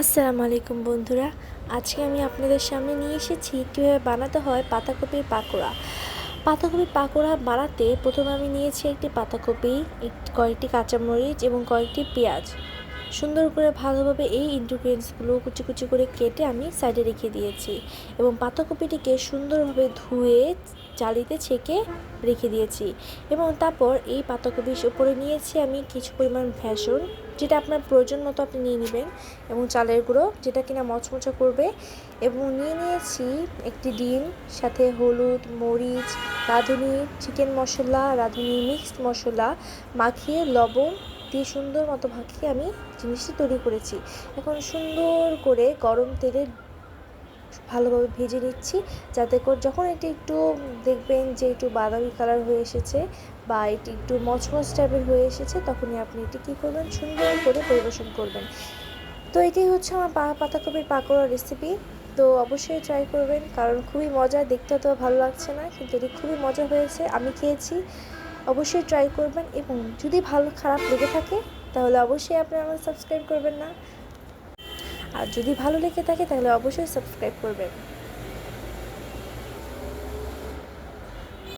আসসালামু আলাইকুম বন্ধুরা। আজকে আমি আপনাদের সামনে নিয়ে এসেছি কীভাবে বানাতে হয় পাতাকপির পাকোড়া। পাতাকপির পাকোড়া বানাতে প্রথমে আমি নিয়েছি একটি পাতাকপি কয়েকটি কাঁচামরিচ এবং কয়েকটি পেঁয়াজ। সুন্দর করে ভালোভাবে এই ইনগ্রিডিয়েন্টসগুলো কুচি কুচি করে কেটে আমি সাইডে রেখে দিয়েছি এবং পাতাকপিটিকে সুন্দরভাবে ধুয়ে জালিতে ছেঁকে রেখে দিয়েছি এবং তারপর এই পাতাকপির উপরে নিয়েছি আমি কিছু পরিমাণ ভেষণ যেটা আপনার প্রয়োজন মতো আপনি নিয়ে নেবেন এবং চালের গুঁড়ো, যেটা কিনা মচমচা করবে এবং নিয়ে নিয়েছি একটি ডিম, সাথে হলুদ, মরিচ, রাঁধুনি চিকেন মশলা, রাঁধুনি মিক্সড মশলা, মাখিয়ে লবণ দিয়ে সুন্দর মতো মাখিয়ে আমি জিনিসটি তৈরি করেছি। এখন সুন্দর করে গরম তেলে ভালোভাবে ভেজে নিচ্ছি। যাতে করে যখন এটি একটু দেখবেন যে একটু বাদামি কালার হয়ে এসেছে বা এটি একটু মচমচ টাইপের হয়ে এসেছে, তখনই আপনি এটি কী করবেন? সুন্দর করে পরিবেশন করবেন। তো এটাই হচ্ছে আমার পা, পাতাকপির পাকোড়া রেসিপি তো অবশ্যই ট্রাই করবেন, কারণ খুবই মজা, দেখতে তো ভালো লাগছে না, কিন্তু এটি খুবই মজা হয়েছে, আমি খেয়েছি। অবশ্যই ট্রাই করবেন এবং যদি ভালো, খারাপ লেগে থাকে তাহলে অবশ্যই আপনি আমার সাবস্ক্রাইব করবেন না। আর যদি ভালো লেগে থাকে তাহলে অবশ্যই সাবস্ক্রাইব করবেন।